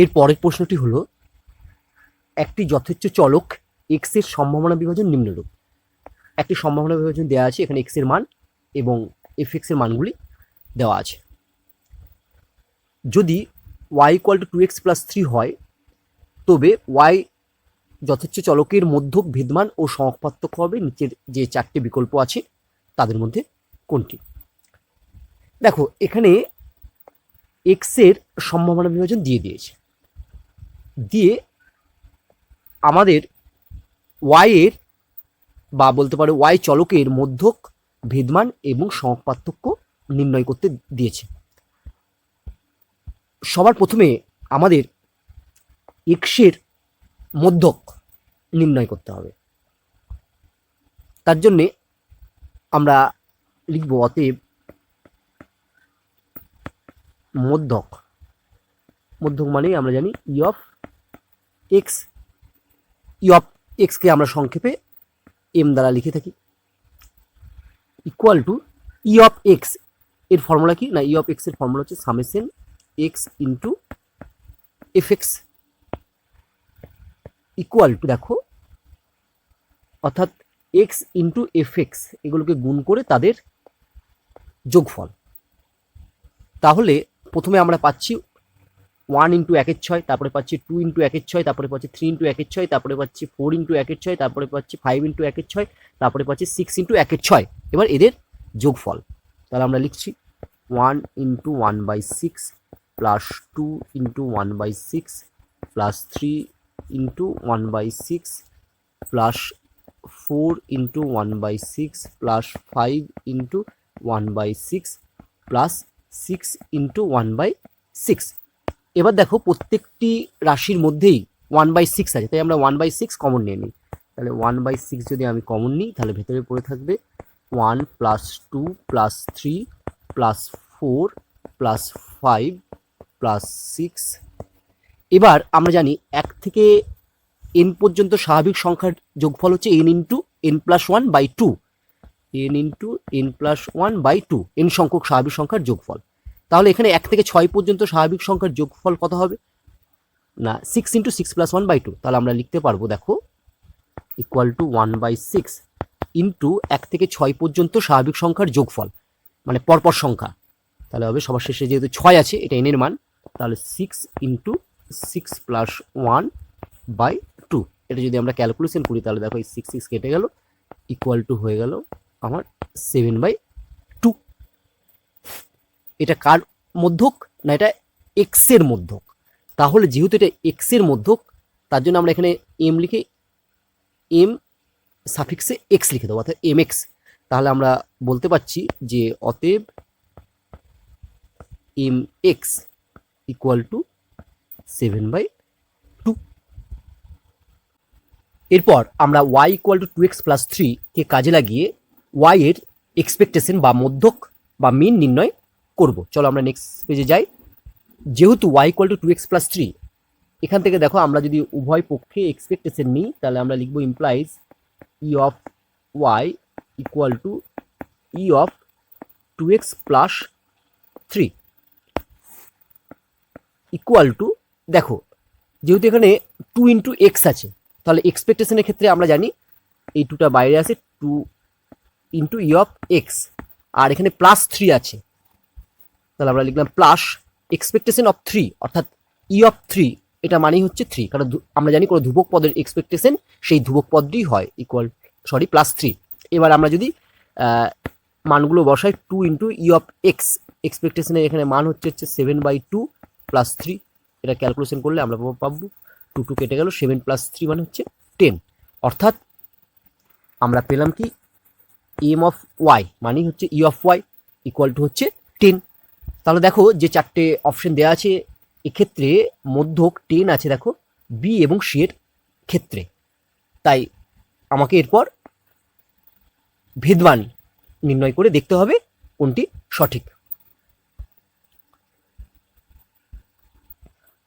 এর পরের প্রশ্নটি হলো, একটি যথেচ্ছ চলক এক্সের সম্ভাবনা বিভাজন নিম্নরূপ। একটি সম্ভাবনা বিভাজন দেওয়া আছে, এখানে এক্সের মান এবং এফ এক্সের মানগুলি দেওয়া আছে। যদি y equal to two x plus three হয়, তবে ওয়াই যথেচ্ছ চলকের মধ্যক ভেদমান ও সমাপার্থক্য হবে, নিচের যে চারটি বিকল্প আছে, তাদের মধ্যে কোনটি? দেখো, এখানে এক্সের সম্ভাবনা বিভাজন দিয়ে দিয়েছে। দিয়ে আমাদের ওয়াই এর বা বলতে পারে ওয়াই চলকের মধ্যক ভেদমান এবং সমাপার্থক্য নির্ণয় করতে দিয়েছে। সবার প্রথমে আমাদের এক্সের মধ্যক নির্ণয় করতে হবে। তার জন্যে আমরা লিখব অতএব মধ্যক। মধ্যক মানেই আমরা জানি E of x E of এক্সকে আমরা সংক্ষেপে এম দ্বারা লিখে থাকি। ইকুয়াল টু ই অফ এক্সের ফর্মুলা কি? না ই অফ এক্সের ফর্মুলা হচ্ছে summation x into f x equal to দেখো, অর্থাৎ এক্স ইন্টু এফ এক্স এগুলোকে গুণ করে তাদের যোগফল। তাহলে প্রথমে আমরা পাচ্ছি ওয়ান ইন্টু একের ছয়, তারপরে পাচ্ছি টু ইন্টু একের ছয়, তারপরে পাচ্ছি থ্রি ইন্টু একের ছয়, তারপরে পাচ্ছি ফোর ইন্টু একের ছয়, তারপরে পাচ্ছি ফাইভ ইন্টু একের ছয়, তারপরে পাচ্ছি সিক্স ইন্টু একের ছয়। এবার এদের যোগফল। তাহলে আমরা লিখছি one into one by six plus two into one by six plus three into one by six plus four into one by six plus five into one by six plus six into one by six এবার দেখো প্রত্যেকটি রাশির মধ্যেই one by six আছে, তাই আমরা one by six common নিয়ে নিই। তাহলে ওয়ান বাই সিক্স যদি আমি কমন নিই, তাহলে ভেতরে পড়ে থাকবে one plus two plus three plus four plus five plus six এবার আমরা জানি এক থেকে এন পর্যন্ত স্বাভাবিক সংখ্যার যোগফল হচ্ছে n into n plus one by two n into n plus one by two n সংখ্যক স্বাভাবিক সংখ্যার যোগফল। তাহলে এখানে এক থেকে ছয় পর্যন্ত স্বাভাবিক সংখ্যার যোগফল কত হবে? না six into six plus one by two তাহলে আমরা লিখতে পারব, দেখো equal to one by six into এক থেকে ছয় পর্যন্ত স্বাভাবিক সংখ্যার যোগফল মানে পরপর সংখ্যা। তাহলে হবে, সবার শেষে যেহেতু ছয় আছে, এটা এনের মান, তাহলে six into six plus one by two এটা যদি আমরা ক্যালকুলেশন করি, তাহলে দেখো, এই সিক্স সিক্স কেটে গেল ইকুয়াল টু হয়ে গেল আমার সেভেন বাই এটা কার মধ্যক না এটা এক্সের মধ্যক? তাহলে যেহেতু এটা এক্সের মধ্যক, তার জন্য আমরা এখানে এম লিখে এম সাফিক্সে এক্স লিখে দেবো, অর্থাৎ এম এক্স তাহলে আমরা বলতে পারছি যে অতএব M x equal to seven by two এরপর আমরা y equal to two x plus থ্রিকে কাজে লাগিয়ে ওয়াই এর এক্সপেকটেশন বা মধ্যক বা মিন নির্ণয় করব। চলো আমরা নেক্সট পেজে যাই। যেহেতু y equal to two x plus three এখান থেকে দেখো আমরা যদি উভয় পক্ষে এক্সপেকটেশন নিই, তাহলে আমরা লিখব implies E of y equal to E of two x plus three equal to দেখো, যেহেতু এখানে টু ইন্টু এক্স আছে, তাহলে এক্সপেকটেশনের ক্ষেত্রে আমরা জানি এই টুটা বাইরে আছে two into E of X আর এখানে প্লাস থ্রি আছে। তাহলে আমরা লিখলাম প্লাস এক্সপেকটেশন অফ থ্রি অর্থাৎ ই অফ থ্রি এটা মানেই হচ্ছে থ্রি কারণ আমরা জানি কোনো ধ্রুবক পদের এক্সপেকটেশন সেই ধ্রুবক পদটি হয় ইকুয়াল সরি প্লাস থ্রি এবার আমরা যদি মানগুলো বসাই two into E of X এক্সপেকটেশনের এখানে মান হচ্ছে হচ্ছে seven by two plus three এটা ক্যালকুলেশন করলে আমরা পাবো- টু টু কেটে গেল সেভেন প্লাস থ্রি মানে হচ্ছে টেন অর্থাৎ আমরা পেলাম কি এম অফ ওয়াই মানেই হচ্ছে E of Y equal to হচ্ছে তাহলে দেখো যে চারটে অপশন দেওয়া আছে, এক্ষেত্রে মধ্যক টেন আছে দেখো বি এবং সি এর ক্ষেত্রে। তাই আমাকে এরপর ভেদবান নির্ণয় করে দেখতে হবে কোনটি সঠিক।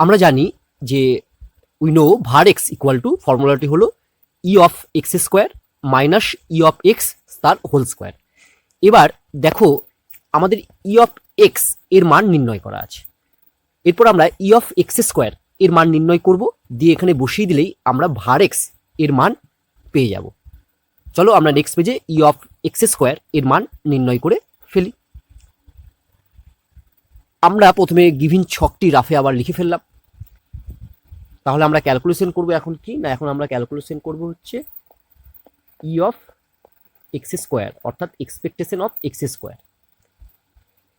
আমরা জানি যে we know var X equal to ফর্মুলাটি হলো E of X square minus E of X তার হোল স্কোয়ার এবার দেখো আমাদের ই অফ এক্সের মান নির্ণয় করা আছে। এরপর আমরা ই অফ এক্স স্কোয়ার এর মান নির্ণয় করব। দিয়ে এখানে বসিয়ে দিলেই আমরা ভার এক্সের মান পেয়ে যাব। চলো আমরা নেক্সট পেজে ই অফ এক্স স্কোয়ার এর মান নির্ণয় করে ফেলি। আমরা প্রথমে গিভিন ছকটি রাফে আবার লিখে ফেললাম। তাহলে আমরা ক্যালকুলেশন করব এখন কি? না, এখন আমরা ক্যালকুলেশন করব হচ্ছে ই অফ এক্স স্কোয়ার অর্থাৎ expectation of X square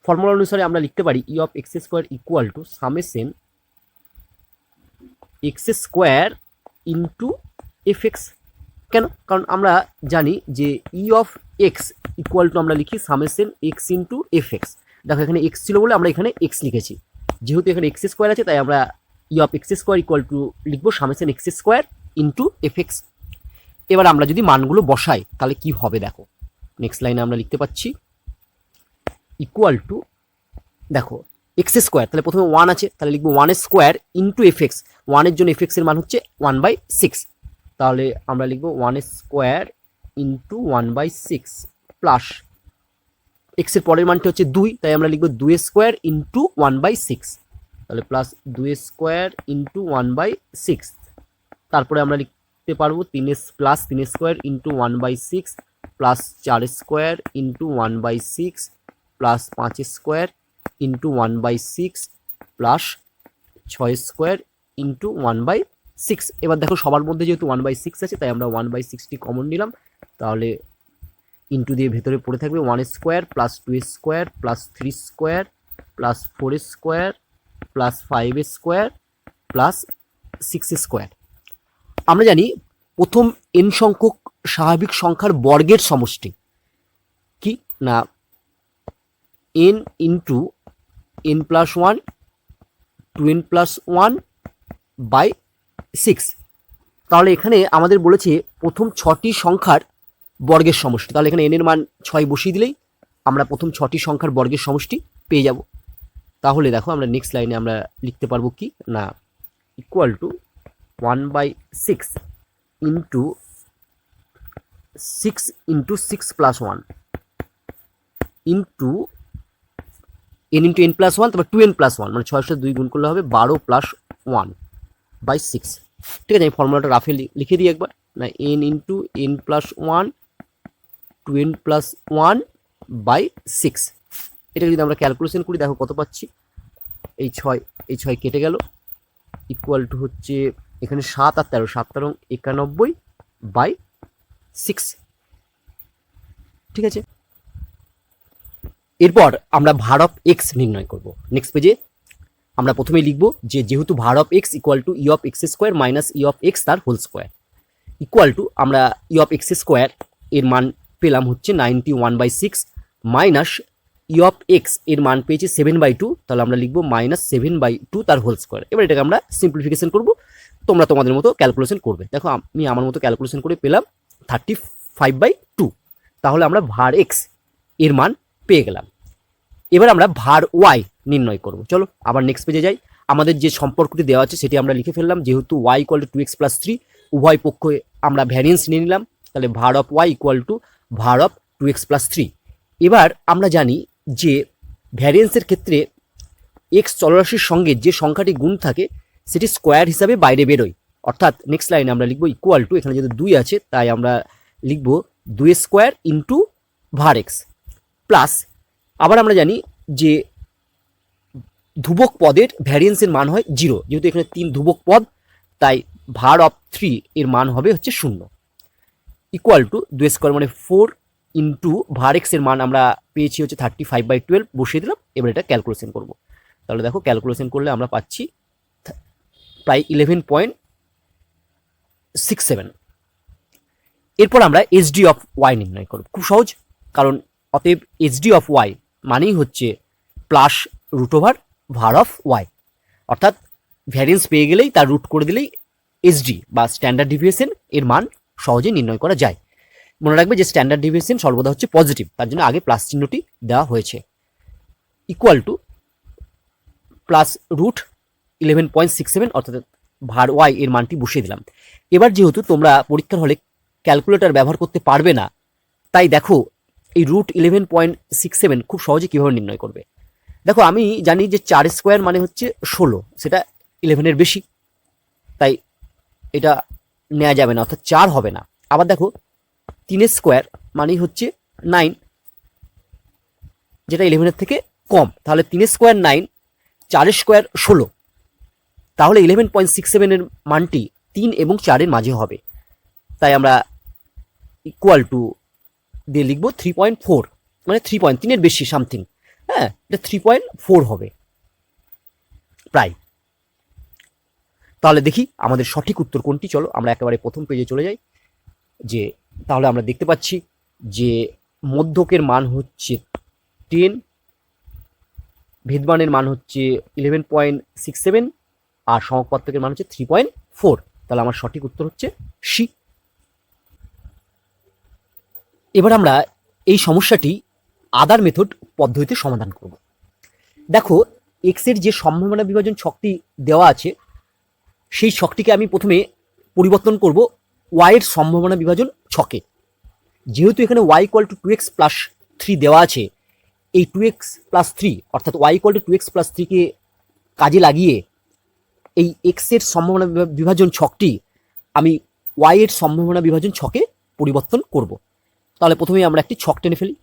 formula অনুসারে আমরা লিখতে পারি E of X square equal to summation X square into F X কেন? কারণ আমরা জানি যে E of X equal to আমরা লিখি summation X into F X দেখো, এখানে এক্স ছিল বলে আমরা এখানে এক্স লিখেছি। যেহেতু এখানে এক্স স্কোয়ার আছে, তাই আমরা E of X square equal to লিখব summation X square into F X এবার আমরা যদি মানগুলো বসাই, তাহলে কি হবে দেখো? নেক্সট লাইনে আমরা লিখতে পাচ্ছি। ইকুয়াল টু দেখো এক্স স্কোয়ার তাহলে প্রথমে ওয়ান আছে, তাহলে লিখব one square into F X ওয়ানের জন্য এফ এক্সের মান হচ্ছে ওয়ান বাই সিক্স তাহলে আমরা লিখব one square into one by six plus এক্সের পরের মানটি হচ্ছে দুই, তাই আমরা লিখব দুই square into one by six তাহলে প্লাস দুই square into one by six তারপরে আমরা লিখতে পারব তিন প্লাস তিন square into one by six plus চার square into one by six plus পাঁচ square into one by six plus ছয় square into one by six এবার দেখো সবার মধ্যে যেহেতু ওয়ান বাই সিক্স আছে, তাই আমরা ওয়ান বাই সিক্সটি কমন নিলাম। তাহলে ইন্টু দিয়ে ভেতরে পড়ে থাকবে one square plus two square plus three square plus four square plus five square plus six square আমরা জানি প্রথম এন সংখ্যক স্বাভাবিক সংখ্যার বর্গের সমষ্টি কি? না N into N plus one two N plus one by six তাহলে এখানে আমাদের বলেছে প্রথম ছটি সংখ্যার বর্গের সমষ্টি। তাহলে এখানে এনের মান ছয় বসিয়ে দিলেই আমরা প্রথম ছটি সংখ্যার বর্গের সমষ্টি পেয়ে যাব। তাহলে দেখো আমরা নেক্সট লাইনে আমরা লিখতে পারব কি? না equal to one by six into six into six plus one into N into N plus one তারপর টু এন প্লাস ওয়ান মানে ছয়শো দুই গুণ করলে হবে বারো প্লাস ওয়ান বাই সিক্স ঠিক আছে, আমি ফর্মুলাটা রাফে লিখে দিই একবার। না N into N plus one two N plus one by six এটা যদি আমরা ক্যালকুলেশন করি, দেখো কত পাচ্ছি? এই ছয় এই ছয় কেটে গেল। ইকুয়াল টু হচ্ছে এখানে সাত আর তেরো, সাত তেরো একানব্বই বাই সিক্স ঠিক আছে? এরপর আমরা ভার অফ এক্স নির্ণয় করব। নেক্সট পেজে আমরা প্রথমে লিখব যে যেহেতু var of X equal to E of X square minus E of X তার হোল স্কোয়ার ইকুয়াল টু আমরা ই অফ এক্স স্কোয়ার এর মান পেলাম হচ্ছে ninety one by six minus E of এক্সের মান পেয়েছি সেভেন বাই টু তাহলে আমরা লিখব মাইনাস সেভেন বাই টু তার হোল স্কোয়ার এবার এটাকে আমরা সিম্পলিফিকেশন করব। তোমরা তোমাদের মতো ক্যালকুলেশন করবে। দেখো, আমি আমার মতো ক্যালকুলেশন করে পেলাম থার্টি ফাইভ বাই টু তাহলে আমরা ভার এক্সের মান পেয়ে গেলাম। এবার আমরা ভার ওয়াই নির্ণয় করব। চলো আবার নেক্সট পেজে যাই। আমাদের যে সম্পর্কটি দেওয়া আছে সেটি আমরা লিখে ফেললাম। যেহেতু Y equal to two X plus three উভয় পক্ষে আমরা ভ্যারিয়েন্স নিয়ে নিলাম। তাহলে var of Y equal to var of two X plus three এবার আমরা জানি যে ভ্যারিয়েন্সের ক্ষেত্রে এক্স চলরাশির সঙ্গে যে সংখ্যাটি গুণ থাকে, সেটি স্কোয়ার হিসাবে বাইরে বেরোয়। অর্থাৎ নেক্সট লাইনে আমরা লিখব ইকুয়াল টু এখানে যেহেতু দুই আছে, তাই আমরা লিখব দুই square into var X plus আবার আমরা জানি যে ধ্রুবক পদের ভ্যারিয়েন্সের মান হয় জিরো যেহেতু এখানে তিন ধ্রুবক পদ, তাই ভার অফ থ্রি এর মান হবে হচ্ছে শূন্য। ইকুয়াল টু দুই স্কোয়ার মানে ফোর ইন্টু ভার এক্সের মান আমরা পেয়েছি হচ্ছে থার্টি ফাইভ বাই টুয়েলভ বসিয়ে দিলাম, এবার এটা ক্যালকুলেশন করব। তাহলে দেখো ক্যালকুলেশন করলে আমরা পাচ্ছি প্রায় ইলেভেন পয়েন্ট সিক্স সেভেন এরপর আমরা এইচডি অফ ওয়াই নির্ণয় করব। খুব সহজ, কারণ অতএব এইচডি অফ ওয়াই মানেই হচ্ছে plus root over var of Y অর্থাৎ ভ্যারিয়েন্স পেয়ে গেলেই তার রুট করে দিলেই এসডি বা স্ট্যান্ডার্ড ডিভিয়েশন এর মান সহজে নির্ণয় করা যায়। মনে রাখবে যে স্ট্যান্ডার্ড ডিভিয়েশন সর্বদা হচ্ছে পজিটিভ তার জন্য আগে প্লাস চিহ্নটি দেওয়া হয়েছে। Equal to plus root eleven point six seven অর্থাৎ ভার ওয়াই এর মানটি বসিয়ে দিলাম। এবার যেহেতু তোমরা পরীক্ষার হলে ক্যালকুলেটর ব্যবহার করতে পারবে না, তাই দেখো এই root eleven point six seven খুব সহজে কীভাবে নির্ণয় করবে? দেখো, আমি জানি যে চার স্কোয়ার মানে হচ্ছে ষোলো, সেটা ইলেভেনের বেশি। তাই এটা নেওয়া যাবে না, অর্থাৎ চার হবে না। আবার দেখো তিনের স্কোয়ার মানেই হচ্ছে নাইন যেটা ইলেভেনের থেকে কম। তাহলে তিনের স্কোয়ার নাইন চারের স্কোয়ার ষোলো। তাহলে ইলেভেন পয়েন্ট সিক্স সেভেনের মানটি তিন এবং চারের মাঝে হবে। তাই আমরা ইকুয়াল টু দিয়ে লিখব থ্রি পয়েন্ট ফোর মানে থ্রি পয়েন্ট তিনের বেশি সামথিং হ্যাঁ? এটা থ্রি পয়েন্ট ফোর হবে। প্রায়। তাহলে দেখি আমাদের সঠিক উত্তর কোনটি, চলো আমরা একেবারে প্রথম পেজে চলে যাই। যে, তাহলে আমরা দেখতে পাচ্ছি যে, মধ্যকের মান হচ্ছে টেন ভেদমানের মান হচ্ছে ইলেভেন পয়েন্ট সিক্স সেভেন আর সমপাত্তকের মান হচ্ছে থ্রি পয়েন্ট ফোর তাহলে আমার সঠিক উত্তর হচ্ছে সি এবার আমরা এই সমস্যাটি আদার মেথড পদ্ধতিতে সমাধান করব। দেখো এক্সের যে সম্ভাবনা বিভাজন ছকটি দেওয়া আছে, সেই ছকটিকে আমি প্রথমে পরিবর্তন করব ওয়াই এর সম্ভাবনা বিভাজন ছকে। যেহেতু এখানে Y equal to two X plus three দেওয়া আছে, এই টু এক্স প্লাস থ্রি অর্থাৎ Y equal to two X plus থ্রিকে কাজে লাগিয়ে এই এক্সের সম্ভাবনা বিভাজন ছকটি আমি ওয়াই এর সম্ভাবনা বিভাজন ছকে পরিবর্তন করব। তাহলে প্রথমেই আমরা একটি ছক টেনে ফেলি।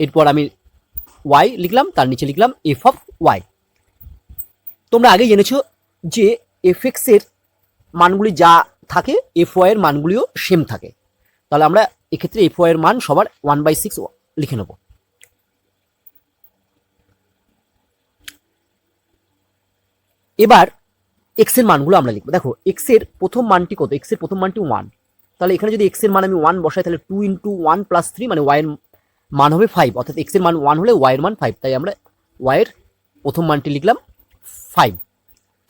এরপর আমি ওয়াই লিখলাম, তার নিচে লিখলাম এফ অফ ওয়াই তোমরা আগেই জেনেছো যে এফ এক্সের মানগুলি যা থাকে এফ ওয়াই এর মানগুলিও সেম থাকে। তাহলে আমরা এক্ষেত্রে এফ ওয়াই এর মান সবার ওয়ান বাই সিক্স লিখে নেব। এবার এক্সের মানগুলো আমরা লিখব। দেখো এক্সের প্রথম মানটি কত? এক্সের প্রথম মানটি ওয়ান তাহলে এখানে যদি এক্সের মান আমি ওয়ান বসাই, তাহলে two into one plus three মানে ওয়াই এর মান হবে ফাইভ অর্থাৎ এক্সের মান ওয়ান হলে ওয়াই এর মান ফাইভ তাই আমরা ওয়াইয়ের প্রথম মানটি লিখলাম ফাইভ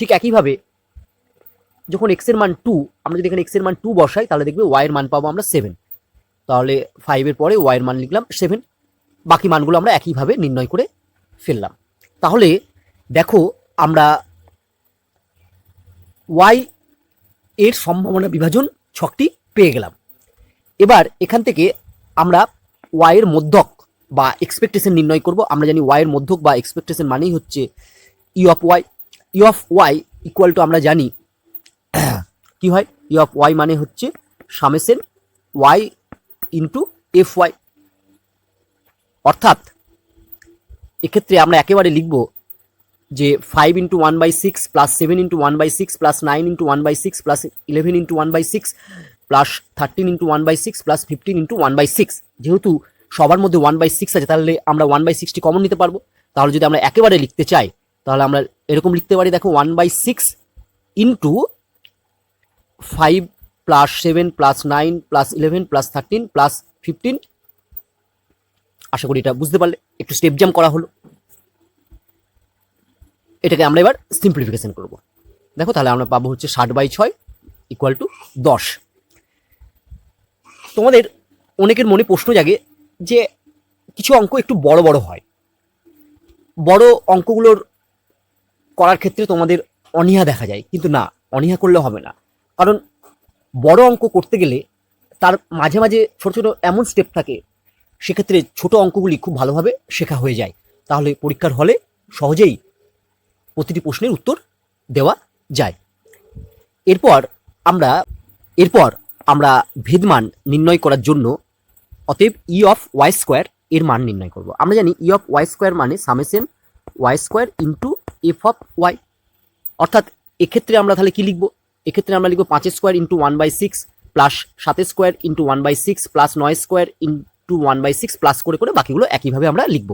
ঠিক একইভাবে যখন এক্সের মান টু আমরা যদি এখানে এক্সের মান টু বসাই, তাহলে দেখবে ওয়াইয়ের মান পাবো আমরা সেভেন তাহলে ফাইভের পরে ওয়াই এর মান লিখলাম সেভেন বাকি মানগুলো আমরা একইভাবে নির্ণয় করে ফেললাম। তাহলে দেখো আমরা ওয়াই এর সম্ভাবনা বিভাজন ছকটি পেয়ে গেলাম। এবার এখান থেকে আমরা ওয়াইয়ের মধ্যক বা এক্সপেকটেশন নির্ণয় করব। আমরা জানি ওয়াই এর মধ্যক বা এক্সপেকটেশন মানেই হচ্ছে E of Y E of Y equal to আমরা জানি কি হয়? ই অফ ওয়াই মানে হচ্ছে summation Y into F Y অর্থাৎ এক্ষেত্রে আমরা একেবারে লিখব যে five into one by six plus seven into one by six plus nine into one by six plus eleven into one by six plus thirteen into one by six plus fifteen into one by six যেহেতু সবার মধ্যে one by six আছে, তাহলে আমরা one by sixty common নিতে পারব। তাহলে যদি আমরা একেবারে লিখতে চাই, তাহলে আমরা এরকম লিখতে পারি, দেখো one by six into five plus seven plus nine plus eleven plus thirteen plus fifteen আশা করি এটা বুঝতে পারলে, একটু স্টেপ জাম করা হলো। এটাকে আমরা এবার সিম্পলিফিকেশন করব। দেখো তাহলে আমরা পাবো হচ্ছে ষাট বাই ছয় ইকুয়াল টু দশ। তোমাদের অনেকের মনে প্রশ্ন জাগে যে কিছু অঙ্ক একটু বড় বড় হয়। বড় অঙ্কগুলোর করার ক্ষেত্রে তোমাদের অনীহা দেখা যায়, কিন্তু না, অনীহা করলে হবে না। কারণ বড় অঙ্ক করতে গেলে তার মাঝে মাঝে ছোট ছোট এমন স্টেপ থাকে, সেক্ষেত্রে ছোট অঙ্কগুলি খুব ভালোভাবে শেখা হয়ে যায়। তাহলে পরীক্ষার হলে সহজেই প্রতিটি প্রশ্নের উত্তর দেওয়া যায়। এরপর আমরা, এরপর আমরা ভেদমান নির্ণয় করার জন্য, অতএব ই অফ ওয়াই স্কোয়ার এর মান নির্ণয় করব। আমরা জানি ই অফ ওয়াই স্কোয়ার মানে summation Y square into F of Y অর্থাৎ এক্ষেত্রে আমরা তাহলে কি লিখব? এক্ষেত্রে আমরা লিখব পাঁচের square into one by six plus সাতের square into one by six plus নয় square into one by six plus করে করে বাকিগুলো একইভাবে আমরা লিখব।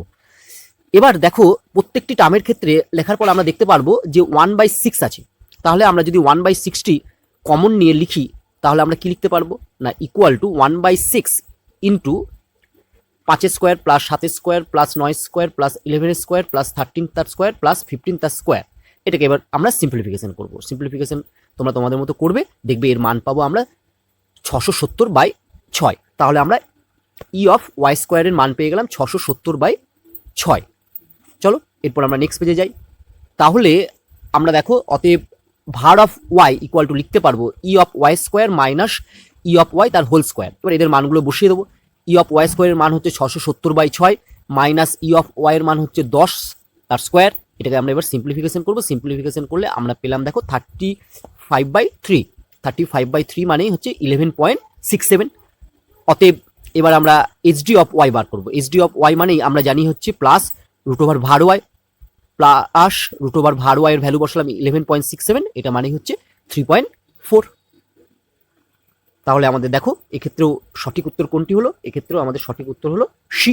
এবার দেখো, প্রত্যেকটি টার্মের ক্ষেত্রে লেখার পর আমরা দেখতে পারব যে ওয়ান বাই সিক্স আছে। তাহলে আমরা যদি ওয়ান বাই সিক্সটি কমন নিয়ে লিখি তাহলে আমরা কি লিখতে পারব? না equal to one by six into পাঁচের স্কোয়ার প্লাস সাতের স্কোয়ার প্লাস নয় স্কোয়ার প্লাস ইলেভেনের স্কোয়ার প্লাস থার্টিন তার স্কোয়ার প্লাস ফিফটিন তার স্কোয়ার এটাকে এবার আমরা সিম্পলিফিকেশন করব। সিম্পলিফিকেশন তোমরা তোমাদের মতো করবে, দেখবে এর মান পাবো আমরা ছশো সত্তর বাই ছয়। তাহলে আমরা ই অফ ওয়াই স্কোয়ারের মান পেয়ে গেলাম ছশো সত্তর বাই ছয়। চলো, এরপর আমরা নেক্সট পেজে যাই। তাহলে আমরা দেখো, অতএব ভার অফ ওয়াই ইকুয়াল টু লিখতে পারব E of Y square minus E of Y তার হোল স্কোয়ার এবার এদের মানগুলো বসিয়ে দেবো। ই অফ ওয়াই স্কোয়ারের মান হচ্ছে ছশো সত্তর বাই ছয় মাইনাস ই অফ ওয়াইয়ের মান হচ্ছে দশ তার স্কোয়ার এটাকে আমরা এবার সিম্পলিফিকেশন করব। সিম্পলিফিকেশন করলে আমরা পেলাম দেখো thirty five by three thirty five by three মানেই হচ্ছে ইলেভেন পয়েন্ট সিক্স সেভেন অতএব এবার আমরা এইচডি অফ ওয়াই বার করব। এইচডি অফ ওয়াই মানেই আমরা জানি হচ্ছে plus root over var Y plus root over var Y এর ভ্যালু বসালাম ইলেভেন পয়েন্ট সিক্স সেভেন এটা মানে হচ্ছে থ্রি পয়েন্ট ফোর তাহলে আমাদের দেখো, এক্ষেত্রেও সঠিক উত্তর কোনটি হলো? এক্ষেত্রেও আমাদের সঠিক উত্তর হলো সি